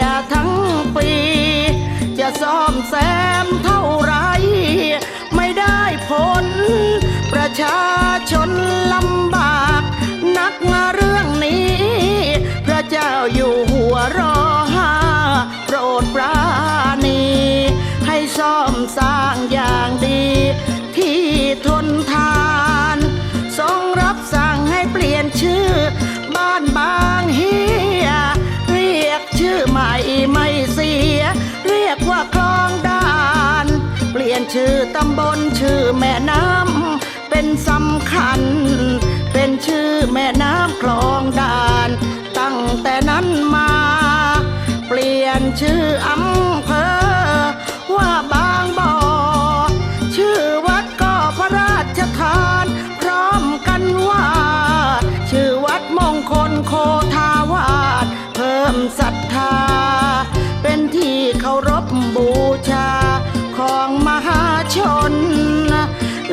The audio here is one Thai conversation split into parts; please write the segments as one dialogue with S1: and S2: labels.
S1: ยทั้งปี จะซ่อมแซมเท่าไร ไม่ได้ผล ประชาชนลำบาก นักเรื่องนี้ พระเจ้าอยู่หัวรอห้าโปรดปราณี ให้ซ่อมสร้าง ออำเภอว่าบางบ่อ ชื่อวัดก็พระราชทาน พร้อมกันว่า ชื่อวัดมงคลโคทาวาสเพิ่มศรัทธา เป็นที่เคารพบูชาของมหาชน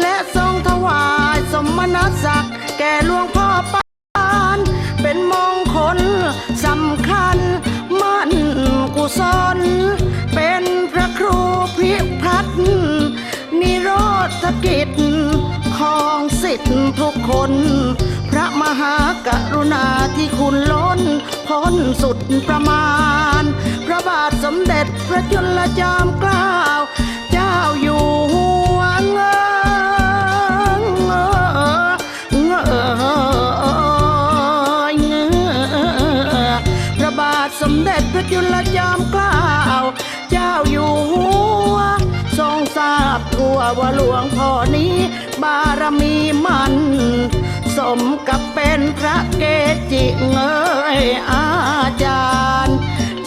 S1: และทรงถวายสมณศักดิ์แก่หลวงพ่อ กิจของสิทธิ์ทุกคน พระมหากรุณาที่คุณล้นพ้นสุดประมาณ พระบาทสมเด็จพระจุลจอมเกล้าเจ้าอยู่หัวเงอเงอเงอเงอพระบาทสมเด็จพระจุลจอมเกล้าเจ้าอยู่หัว วว่าหลวงพ่อนี้ บารมีมัน สมกับเป็นพระเกจิเงยอาจารย์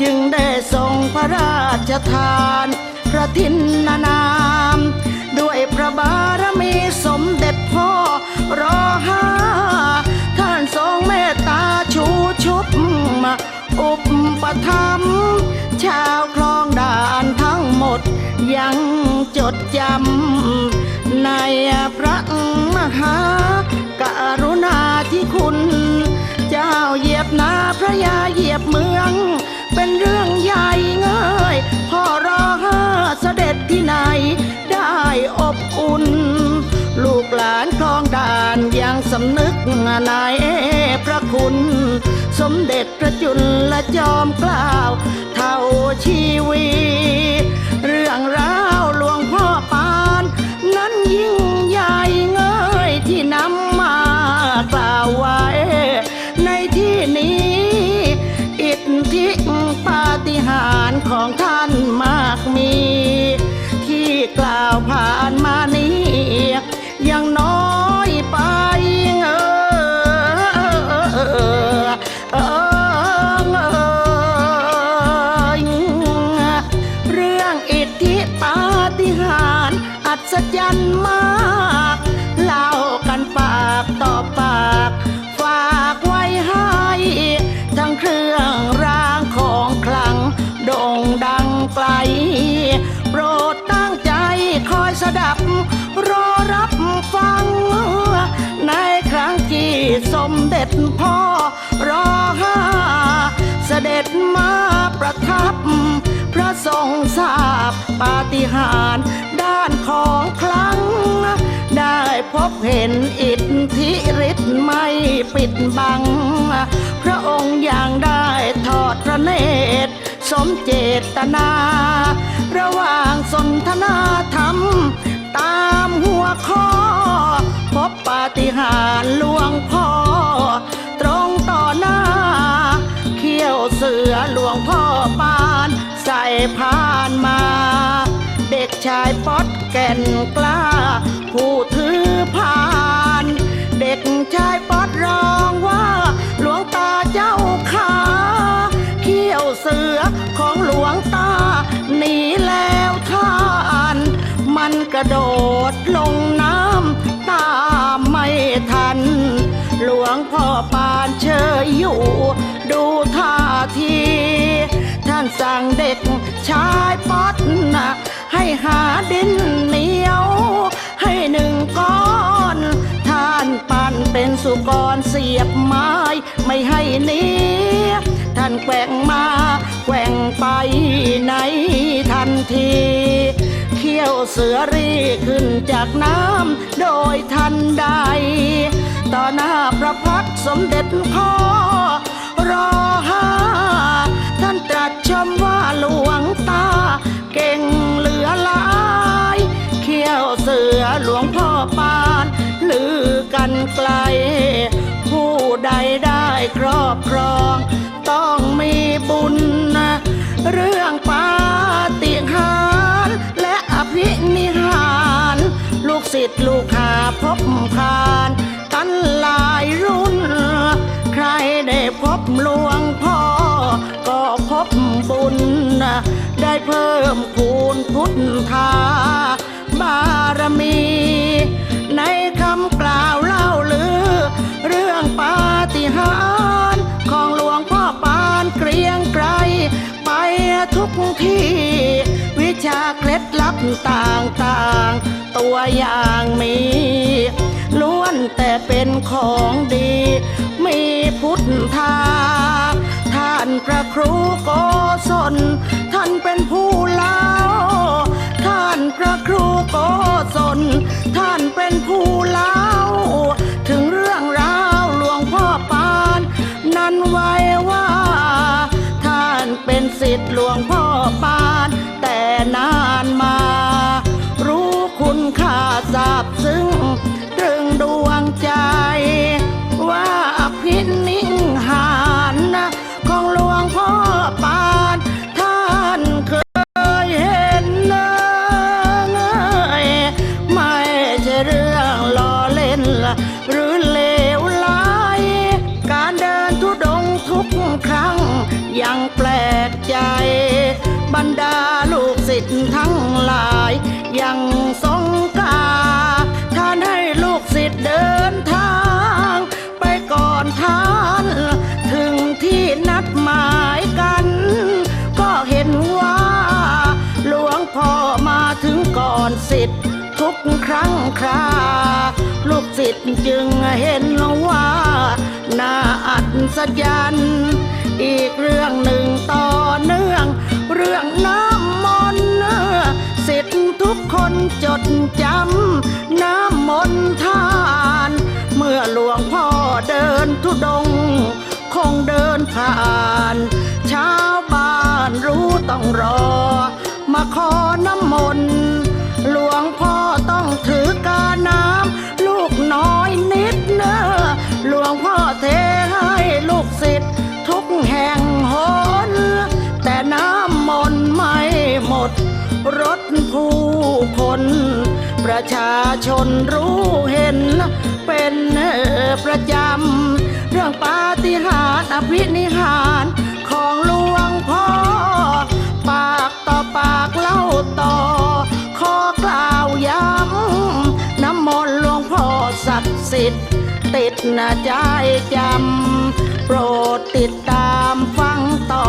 S1: จึงได้ทรงพระราชทาน พระทินนามด้วยพระบารมีสมเด็จพ่อรอห้าท่านทรงเมตตาชูชุบมาอุปถัมชาวคลองด่านทั้งหมดยังำในพระมหากรุณาที่คุณ เจ้าเหยียบนาพระยาเหยียบเมือง เป็นเรื่องใหญ่เงยพ่อรอห้าเสด็จที่ไหน ได้อบอุ่น ลูกหลานคลองด่านยังสำนึกในพระคุณ สมเด็จพระจุลจอมเกล้าเท่าชีวี ศจรรย์มากเล่ากันปากต่อปาก ฝากไว้ให้ ทั้งเครื่องรางของคลังโด่งดังไกล โปรดตั้งใจคอยสดับ รอรับฟัง ในครั้งที่สมเด็จพ่อรอห้าเสด็จมาประทับ พระทรงทราบปาฏิหาริย์านของคลัง ได้พบเห็นอิทธิฤทธิ์ไม่ปิดบัง พระองค์อย่างได้ทอดพระเนตร สมเจตนา ระหว่างสนทนาธรรม ตามหัวข้อ พบปาฏิหาริย์หลวงพ่อ ตรงต่อหน้า เขี้ยวเสือหลวงพ่อปาน ใส่พานมาายป๊อดแก่นกล้า ผู้ถือพาน เด็กชายป๊อดร้องว่า หลวงตาเจ้าขาเขี้ยวเสือของหลวงตาหนีแล้วท่านมันกระโดดลงน้ำตาไม่ทัน หลวงพ่อปานเชยอยู่ ดูท่าที ท่านสั่งเด็กชายป๊อดนะใหาดินเหนียว ให้หนึ่งก้อนท่านปั่นเป็นสุกรเสียบไม้ ไม่ให้หนีท่านแกว่งมาแกว่งไปในทันทีเขี้ยวเสือรีขึ้นจากน้ำโดยทันใด ต่อหน้าพระพักสมเด็จพ่อรอห้าท่านตรัสชมว่าหลวงตา ก่งเหลือหลายเขี้ยวเสือหลวงพ่อปานลือกันไกล ผู้ใดได้ครอบครอง ต้องมีบุญ เรื่องปาฏิหารและอภินิหาร ลูกศิษย์ลูกหาพบผ่านกันหลายรุ่น ใครได้พบหลวงพ่อก็พบบุญ ได้เพิ่มคูณพุทธาบารมี ในคำกล่าวเล่าลือ เรื่องปาฏิหาริย์ของหลวงพ่อปานเกรียงไกรไปทุกที่ วิชาเคล็ดลับต่างๆ ตัวอย่างมีล้วนแต่เป็นของดี มีพุทธา พระครูโกศลท่านเป็นผู้เล่า ท่านพระครูโกศลท่านเป็นผู้เล่า ถึงเรื่องราวหลวงพ่อปาน นั้นไว้ว่า ท่านเป็นสิทธิ์หลวงพ่อปาน แต่นะ ใจ บรรดาลูกศิษย์ทั้งหลาย ยังสงกาท่านให้ลูกศิษย์เดินทาง ไปก่อนท่าน ถึงที่นัดหมายกัน ก็เห็นว่า หลวงพ่อมาถึงก่อนสิทธิ์ทุกครั้งคราลูกศิษย์จึงเห็นว่าน่าอัศจรรย์ อีกเรื่องหนึ่งต่อเนื่อง เรื่องน้ำมนต์สิทธิ์ทุกคนจดจำน้ำมนต์ทาน เมื่อหลวงพ่อเดินทุดง คงเดินผ่านชาวบ้านรู้ต้องรอ มาขอน้ำมนต์หลวงพ่อต้องถือกาน้ำ น ประชาชนรู้เห็น เป็นประจำ เรื่องปาฏิหาริย์อภินิหารของหลวงพ่อ ปากต่อปากเล่าต่อ ขอกล่าวย้ำ น้ำมนต์หลวงพ่อศักดิ์สิทธิ์ติดหน้าใจจำ โปรดติดตามฟังต่อ